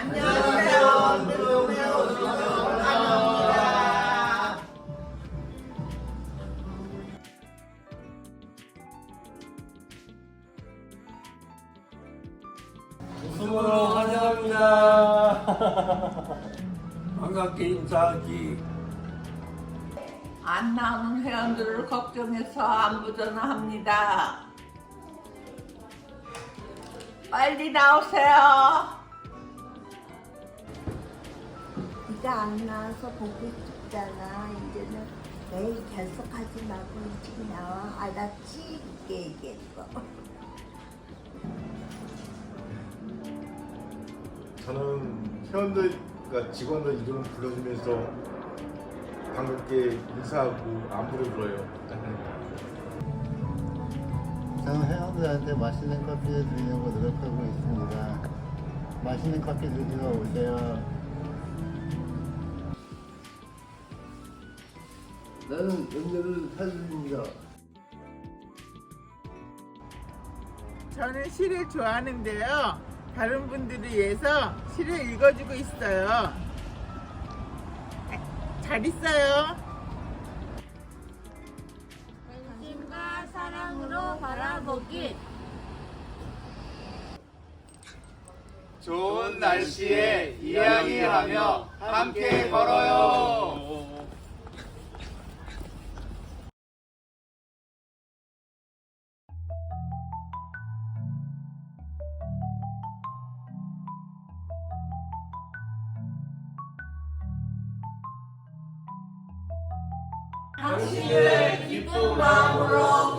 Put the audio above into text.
안녕하세요. 들어오세요. 환영합니다. 웃음으로 환영합니다. 반갑게 인사하기. 안 나오는 회원들을 걱정해서 안부 전화합니다. 빨리 나오세요. 네가 안 나와서 보기 쉽잖아. 이제는 에이 결석하지 말고 일찍 나와. 알았지? 이렇게 얘기했어. 저는 회원들과 직원들 이름을 불러주면서 반갑게 인사하고 안부를 물어요. 저는 회원들한테 맛있는 커피를 드리려고 노력하고 있습니다. 맛있는 커피 드시러 오세요. 나는 연녀를 사주입니다. 저는 시를 좋아하는데요. 다른 분들을 위해서 시를 읽어주고 있어요. 잘 있어요. 관심과 사랑으로 바라보기. 좋은 날씨에 이야기하며 함께 걸어요. 당신을 기쁜 마음으로.